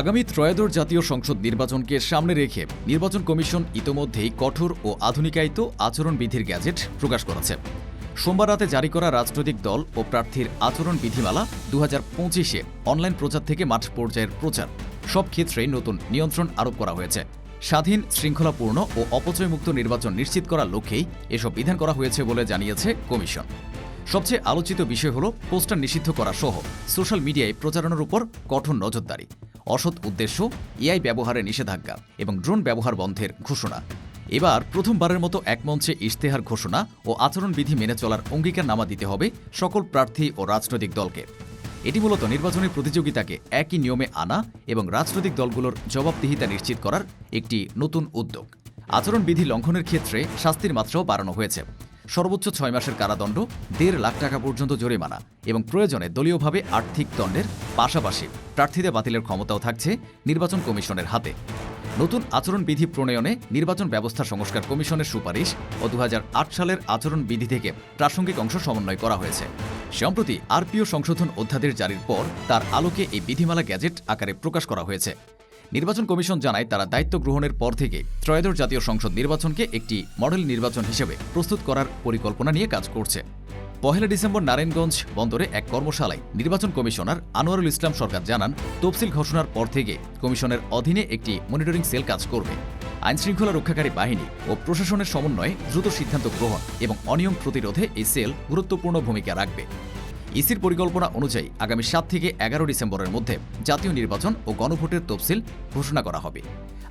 আগামী ত্রয়োদশ জাতীয় সংসদ নির্বাচনকে সামনে রেখে নির্বাচন কমিশন ইতোমধ্যেই কঠোর ও আধুনিকায়িত আচরণবিধির গ্যাজেট প্রকাশ করেছে। সোমবার রাতে জারি করা রাজনৈতিক দল ও প্রার্থীর আচরণ বিধিমালা দু হাজার পঁচিশে অনলাইন প্রচার থেকে মাঠ পর্যায়ের প্রচার। সব ক্ষেত্রেই নতুন নিয়ন্ত্রণ আরোপ করা হয়েছে। স্বাধীন, শৃঙ্খলাপূর্ণ ও অপচয়মুক্ত নির্বাচন নিশ্চিত করার লক্ষ্যেই এসব বিধান করা হয়েছে বলে জানিয়েছে কমিশন। সবচেয়ে আলোচিত বিষয় হল পোস্টার নিষিদ্ধ করা সহ সোশ্যাল মিডিয়ায় প্রচারণার উপর কঠোর নজরদারি, অসৎ উদ্দেশ্য, এআই ব্যবহারে নিষেধাজ্ঞা এবং ড্রোন ব্যবহার বন্ধের ঘোষণা। এবার প্রথমবারের মতো এক মঞ্চে ইশতেহার ঘোষণা ও আচরণবিধি মেনে চলার অঙ্গীকারনামা দিতে হবে সকল প্রার্থী ও রাজনৈতিক দলকে। এটি মূলত নির্বাচনী প্রতিযোগিতাকে একই নিয়মে আনা এবং রাজনৈতিক দলগুলোর জবাবদিহিতা নিশ্চিত করার একটি নতুন উদ্যোগ। আচরণবিধি লঙ্ঘনের ক্ষেত্রে শাস্তির মাত্রাও বাড়ানো হয়েছে। সর্বোচ্চ ছয় মাসের কারাদণ্ড, দেড় লাখ টাকা পর্যন্ত জরিমানা এবং প্রয়োজনে দলীয়ভাবে আর্থিক দণ্ডের পাশাপাশি প্রার্থীদের বাতিলের ক্ষমতাও থাকছে নির্বাচন কমিশনের হাতে। নতুন আচরণবিধি প্রণয়নে নির্বাচন ব্যবস্থা সংস্কার কমিশনের সুপারিশ ও দু হাজার আট সালের আচরণবিধি থেকে প্রাসঙ্গিক অংশ সমন্বয় করা হয়েছে। সম্প্রতি আরপিও সংশোধন অধ্যাদেশ জারির পর তার আলোকে এই বিধিমালা গ্যাজেট আকারে প্রকাশ করা হয়েছে। নির্বাচন কমিশন জানায় তারা দায়িত্ব গ্রহণের পর থেকে ত্রয়োদশ জাতীয় সংসদ নির্বাচনকে একটি মডেল নির্বাচন হিসেবে প্রস্তুত করার পরিকল্পনা নিয়ে কাজ করছে। পহেলা ডিসেম্বর নারায়ণগঞ্জ বন্দরে এক কর্মশালায় নির্বাচন কমিশনার আনোয়ারুল ইসলাম সরকার জানান, তফসিল ঘোষণার পর থেকে কমিশনের অধীনে একটি মনিটরিং সেল কাজ করবে। আইনশৃঙ্খলা রক্ষাকারী বাহিনী ও প্রশাসনের সমন্বয়ে দ্রুত সিদ্ধান্ত গ্রহণ এবং অনিয়ম প্রতিরোধে এই সেল গুরুত্বপূর্ণ ভূমিকা রাখবে। ইসির পরিকল্পনা অনুযায়ী আগামী সাত থেকে এগারো ডিসেম্বরের মধ্যে জাতীয় নির্বাচন ও গণভোটের তফসিল ঘোষণা করা হবে।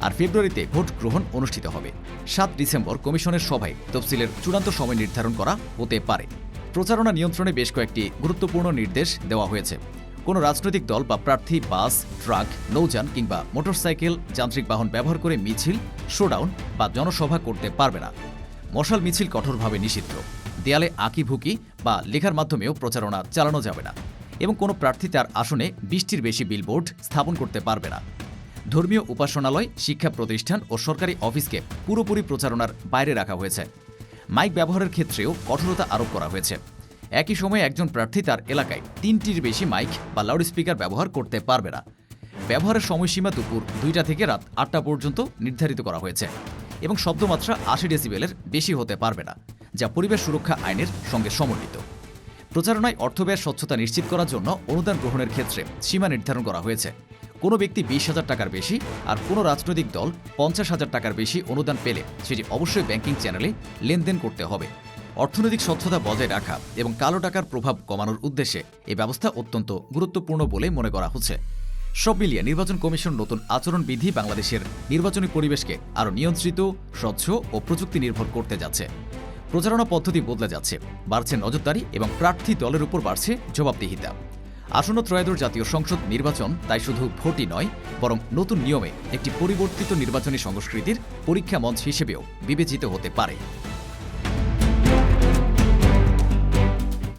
আর ফেব্রুয়ারিতে ভোট গ্রহণ অনুষ্ঠিত হবে। সাত ডিসেম্বর কমিশনের সভায় তফসিলের চূড়ান্ত সময় নির্ধারণ করা হতে পারে। প্রচারণা নিয়ন্ত্রণে বেশ কয়েকটি গুরুত্বপূর্ণ নির্দেশ দেওয়া হয়েছে। কোনো রাজনৈতিক দল বা প্রার্থী, বাস, ট্রাক, নৌযান কিংবা মোটরসাইকেল, যান্ত্রিক বাহন ব্যবহার করে মিছিল, শোডাউন বা জনসভা করতে পারবে না। মশাল মিছিল কঠোরভাবে নিষিদ্ধ। দেয়ালে আঁকিভুকি বা লেখার মাধ্যমেও প্রচারণা চালানো যাবে না এবং কোনো প্রার্থী তার আসনে বিশটির বেশি বিলবোর্ড স্থাপন করতে পারবে না। ধর্মীয় উপাসনালয়, শিক্ষা প্রতিষ্ঠান ও সরকারি অফিসকে পুরোপুরি প্রচারণার বাইরে রাখা হয়েছে। মাইক ব্যবহারের ক্ষেত্রেও কঠোরতা আরোপ করা হয়েছে। একই সময়ে একজন প্রার্থী তার এলাকায় তিনটির বেশি মাইক বা লাউডস্পিকার ব্যবহার করতে পারবে না। ব্যবহারের সময়সীমা দুপুর দুইটা থেকে রাত আটটা পর্যন্ত নির্ধারিত করা হয়েছে এবং শব্দমাত্রা আশি ডেসিবেলের বেশি হতে পারবে না। যা পরিবেশ সুরক্ষা আইনের সঙ্গে সমন্বিত। প্রচারণায় অর্থব্যয় স্বচ্ছতা নিশ্চিত করার জন্য অনুদান গ্রহণের ক্ষেত্রে সীমা নির্ধারণ করা হয়েছে। কোনো ব্যক্তি বিশ হাজার টাকার বেশি আর কোনো রাজনৈতিক দল পঞ্চাশ হাজার টাকার বেশি অনুদান পেলে সেটি অবশ্যই ব্যাংকিং চ্যানেলে লেনদেন করতে হবে। অর্থনৈতিক স্বচ্ছতা বজায় রাখা এবং কালো টাকার প্রভাব কমানোর উদ্দেশ্যে এই ব্যবস্থা অত্যন্ত গুরুত্বপূর্ণ বলে মনে করা হচ্ছে। সব মিলিয়ে নির্বাচন কমিশন নতুন আচরণবিধি বাংলাদেশের নির্বাচনী পরিবেশকে আরও নিয়ন্ত্রিত, স্বচ্ছ ও প্রযুক্তি নির্ভর করতে যাচ্ছে। প্রচারণা পদ্ধতি বদলে যাচ্ছে। বাড়ছে নজরদারি এবং প্রার্থী দলের উপর বাড়ছে জবাবদিহিতা। আসন্ন ত্রয়োদশ জাতীয় সংসদ নির্বাচন তাই শুধু ভোটই নয়, বরং নতুন নিয়মে একটি পরিবর্তিত নির্বাচনী সংস্কৃতির পরীক্ষা মঞ্চ হিসেবেও বিবেচিত হতে পারে।